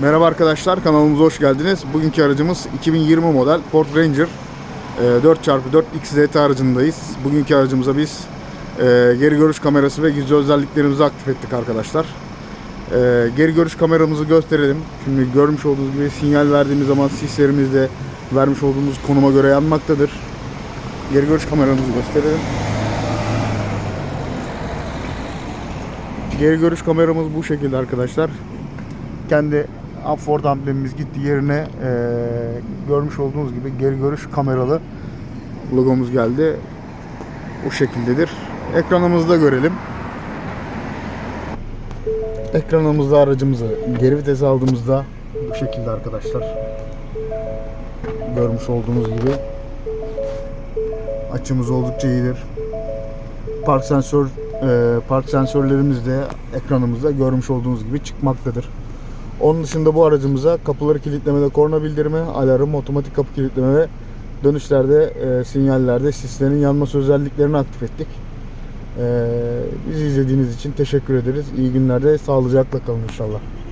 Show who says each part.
Speaker 1: Merhaba arkadaşlar kanalımıza hoş geldiniz. Bugünkü aracımız 2020 model Ford Ranger e, 4x4 XZT aracındayız. Bugünkü aracımıza biz e, geri görüş kamerası ve gizli özelliklerimizi aktif ettik arkadaşlar. E, Geri görüş kameramızı gösterelim. Şimdi görmüş olduğunuz gibi sinyal verdiğimiz zaman sislerimiz de vermiş olduğumuz konuma göre yanmaktadır. Geri görüş kameramızı gösterelim. Geri görüş kameramız bu şekilde arkadaşlar. Kendi Ford amblemimiz gitti yerine eee, görmüş olduğunuz gibi geri görüş kameralı logomuz geldi. Bu şekildedir. Ekranımızda görelim. Ekranımızda aracımızı geri vites aldığımızda bu şekilde arkadaşlar. Görmüş olduğunuz gibi açımız oldukça iyidir. Park sensör e, park sensörlerimiz de ekranımızda görmüş olduğunuz gibi çıkmaktadır. Onun dışında bu aracımıza kapıları kilitlemede korna bildirimi, alarm, otomatik kapı kilitleme ve dönüşlerde e, sinyallerde sislerin yanması özelliklerini aktif ettik. E, bizi izlediğiniz için teşekkür ederiz. İyi günlerde sağlıcakla kalın inşallah.